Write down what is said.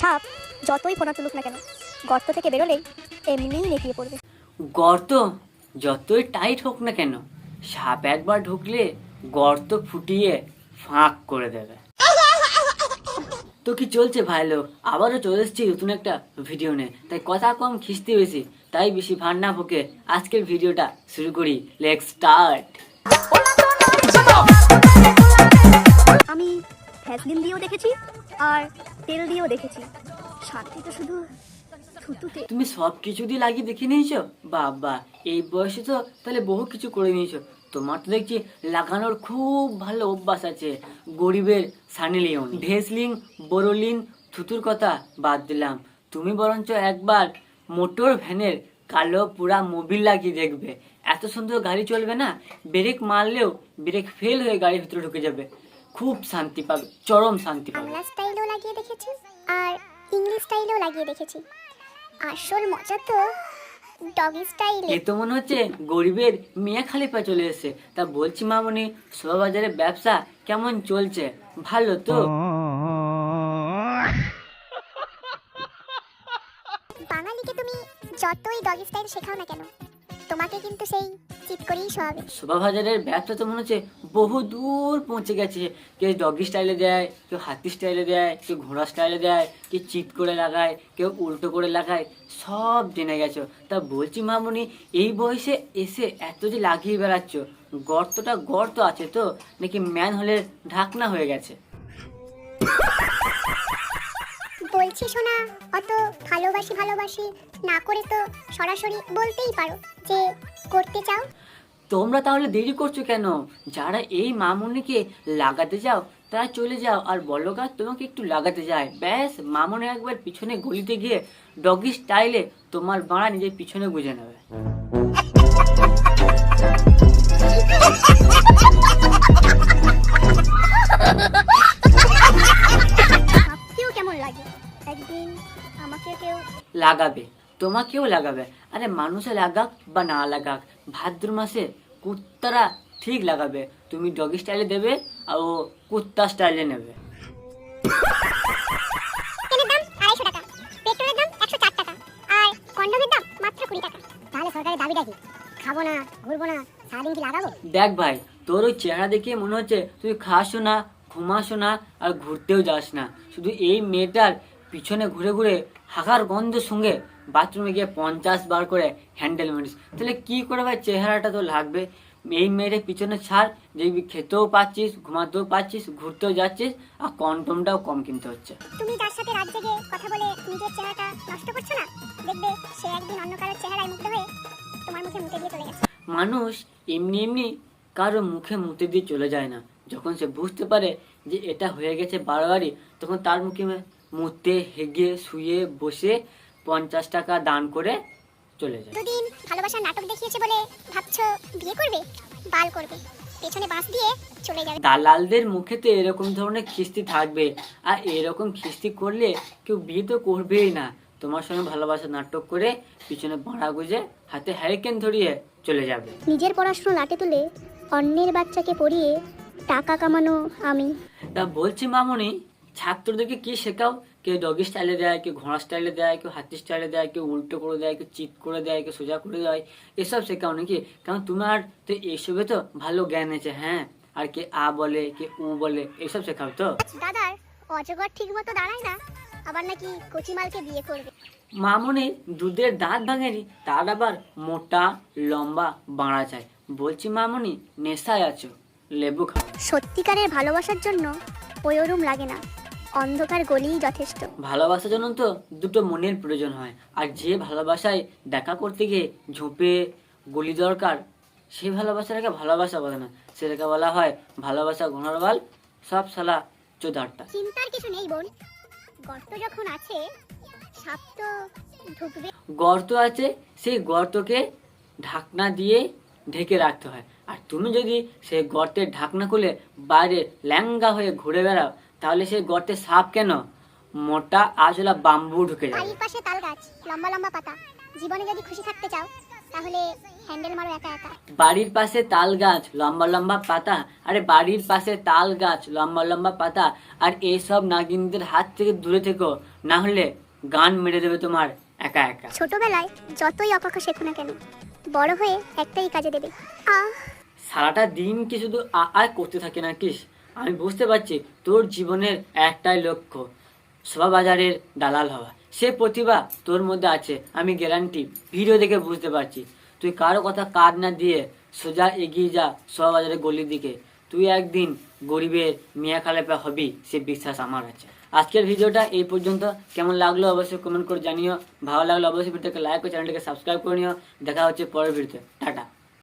সাপ যতই ফোনা তুলুক না কেন গর্ত থেকে বেরোলেই এমনিই নেতিয়ে পড়বে। গর্ত যতই টাইট হোক না কেন সাপ একবার ঢুকলে গর্ত ফুটিয়ে ফাঁক করে দেবে। তো কি চলছে ভাই লোক? আবারও চলে এসেছি নতুন একটা ভিডিও নিয়ে। তাই কথা কম খিস্তি বেশি তাই বেশি ভার না বকে আজকের ভিডিওটা শুরু করি। লেগ স্টার্ট আমি ভ্যাসলিন দিয়েও দেখেছি আর তেল দিয়েও দেখেছি। সাথে তো শুধু থুতুতে। তুমি সব কিছু দিয়ে লাগিয়ে দেখে নিয়েছো? বাবা, এই বয়সে তো তাহলে বহু কিছু করে নিয়েছো। তোমার তো দেখছি লাগানোর খুব ভালো অভ্যাস আছে। গরিবের সানি লিওন ভেসলিং বোরোলিন, থুতুর কথা বাদ দিলাম। তুমি বরঞ্চ একবার মোটর ভ্যানের কালো পুরা মোবিল লাগিয়ে দেখবে। এত সুন্দর গাড়ি চলবে না, ব্রেক মারলেও ব্রেক ফেল হয়ে গাড়ির ভিতরে ঢুকে যাবে। খুব শান্তি পাবে চরম শান্তি পাবে। বাংলা স্টাইলও লাগিয়ে দেখেছি আর ইংলিশ স্টাইলও লাগিয়ে দেখেছি। আসল মজা তো ডগি স্টাইলে। এ তো মনে হচ্ছে গরিবের মেয়ে খালি পা চলে এসেছে। তা বলছি মামনি শোভাবাজারে ব্যবসা কেমন চলছে? ভালো তো? বাঙালিকে তুমি যতই ডগি স্টাইল শেখাও না কেন তোমাকে কিন্তু সেই চিট করেই শোয়াবে শোভাবাজারের ব্যবসা তো মনে হচ্ছে বহু দূর পৌঁছে গেছে। কেউ ডগি স্টাইলে দেয় কেউ হাতি স্টাইলে দেয় কেউ ঘোড়া স্টাইলে দেয় কেউ চিট করে লাগায় কেউ উল্টো করে লাগায় সব জেনে গেছো। তা বলছি মামনি এই বয়সে এসে এত যে লাগিয়ে বেড়াচ্ছ গর্তটা গর্ত আছে তো নাকি ম্যান হলে ঢাকনা হয়ে গেছে? বলছি শোনা অত ভালোবাসি ভালোবাসি না করে তো সরাসরি বলতেই পারো যে করতে চাও। তোমরা তাহলে দেরি করছ কেন? যারা এই মামুনিকে লাগাতে যাও তারা চলে যাও আর বলো গা তোমাকে একটু লাগাতে যায়। ব্যাস মামুনি একবার পিছনে গলিতে গিয়ে ডগি স্টাইলে তোমার বাড়া নিজের পিছনে গুজে নেবে। ভাবতেও কেমন লাগে? একদিন আমাকে কেউ লাগাবে তোমাকেও লাগাবে। আরে মানুষে লাগাক বা না লাগাক ভাদ্র মাসে কুত্তারা ঠিক লাগাবে। তুমি ডগি স্টাইলে দেবে আর ও কুত্তা স্টাইলে নেবে। খাব না ঘুরবো না সারাদিন কি লাগাবো? দেখ ভাই তোর ওই চেহারা দেখে মনে হচ্ছে তুই খাসও না ঘুমাসও না আর ঘুরতেও যাস না। শুধু এই মেয়েটার পিছনে ঘুরে ঘুরে হাঁকার গন্ধের সঙ্গে বাথরুমে গিয়ে পঞ্চাশ বার করে হ্যান্ডেল মারিস তাহলে কি করে ভাই চেহারাটা তো লাগবে? এই মেয়েটার পিছনে ছাড় দেখবি খেতেও পাচ্ছিস ঘুমাতেও পাচ্ছিস ঘুরতেও যাচ্ছিস আর কন্টমটাও কম কিনতে হচ্ছে। তুমি তার সাথে রাত জেগে কথা বলে নিজের চেহারাটা নষ্ট করছ না? দেখবে সে একদিন অন্য কারোর চেহারায় মুগ্ধ হয়ে তোমার মুখে মুখে দিয়ে চলে গেছে। মানুষ এমনি এমনি কারও মুখে মুতে দিয়ে চলে যায় না। যখন সে বুঝতে পারে যে এটা হয়ে গেছে বাড়াবাড়ি তখন তার মুখে মুতে হেগে শুয়ে বসে পঞ্চাশ টাকা দান করে চলে যায়। দুদিন ভালোবাসার নাটক দেখিয়েছে বলে ভাবছ বিয়ে করবে? বাল করবে। পেছনে বাঁশ দিয়ে চলে যাবে। দালালদের মুখে তো এরকম ধরনের খিস্তি থাকবে। আর এরকম খিস্তি করলে কেউ বিয়ে তো করবেই না। তোমার সঙ্গে ভালোবাসা নাটক করে পিছনে বাঁড়া গুজে হাতে হ্যারিকেন ধরিয়ে চলে যাবে। নিজের পড়াশুনো লাটে তুলে অন্যের বাচ্চাকে পড়িয়ে টাকা কামানো আমি। তা বলছি মামুনি ছাত্রদেরকে কি শেখাও? কেউ ডগি স্টাইলে দেয় কেউ ঘোড়া স্টাইলে দেয় কেউ হাতি স্টাইলে দেয় কেউ উল্টো করে দেয় কেউ চিট করে দেয় কেউ সোজা করে দেয়। এসব শেখাও নাকি? কারণ তোমার তো এইসবে তো ভালো জ্ঞান আছে হ্যাঁ? আর কে আ বলে কে উ বলে এসব শেখাও তো? দাদার অজগর ঠিক মতো দাঁড়ায় না। আবার নাকি কচিমালকে বিয়ে করবে। মামুনি দুধের দাঁত ভাঙেনি তার আবার মোটা লম্বা বাঁড়া চাই। বলছি মামুনি নেশায় আছো লেবু খাও। সত্যিকারের ভালোবাসার জন্য ওয়রুম লাগে না। অন্ধকার গলিই যথেষ্ট। ভালোবাসার জন্য তো দুটো মনের প্রয়োজন হয়। আর যে ভালোবাসায় দেখা করতে গিয়ে ঝোপে গলি দরকার সেই ভালোবাসাটাকে ভালোবাসা বলে না। সেটাকে বলা হয় ভালোবাসা ঘোড়ার বাল সব সালা চোদারটা। চিন্তার কিছু নেই বোন। গর্ত যখন আছে সাপ তো ঢুকবে। গর্ত আছে সেই গর্তকে ঢাকনা দিয়ে ঢেকে রাখতে হয়। আর তুমি যদি সেই গর্তের ঢাকনা খুলে বাইরে ল্যাঙ্গা হয়ে ঘুরে বেড়াও তাহলে সেই গর্তে সাপ কেন? মোটা আজলা বাম্বু ঢুকে যাবে। বাড়ির পাশে তাল গাছ লম্বা লম্বা পাতা। জীবনে যদি খুশি থাকতে চাও তাহলে হ্যান্ডেল মারো একা একা। বাড়ির পাশে তাল গাছ লম্বা লম্বা পাতা। আরে বাড়ির পাশে তাল গাছ লম্বা লম্বা পাতা। আর এইসব নাগিনদের হাত থেকে দূরে থেকো। না হলে গান মেরে দেবে তোমার একা একা। ছোটবেলায় যতই অকাকা শেখো না কেন বড় হয়ে একটাই কাজে দেবে। আহ! সারাটা দিন কি শুধু আ আ করতে থাকে না কিস আমি বুঝতে পারছি, তোর জীবনের একটাই লক্ষ্য, শোভাবাজারের দালাল হওয়া। সে প্রতিভা তোর মধ্যে আছে, আমি গ্যারান্টি ভিডিও দেখে বুঝতে পারছি। তুই কারও কথা কাজ না দিয়ে সোজা এগিয়ে যা শোভাবাজারের গলির দিকে। তুই একদিন গরিবের মিয়া খালেপা হবি, সে বিশ্বাস আমার আছে। আজকের ভিডিওটা এই পর্যন্ত। কেমন লাগল অবশ্যই কমেন্ট করে জানিও। ভালো লাগল অবশ্যই ভিডিওটাকে লাইক করে চ্যানেলটাকে সাবস্ক্রাইব করে নিও। দেখা হচ্ছে পরের ভিডিওতে। টাটা।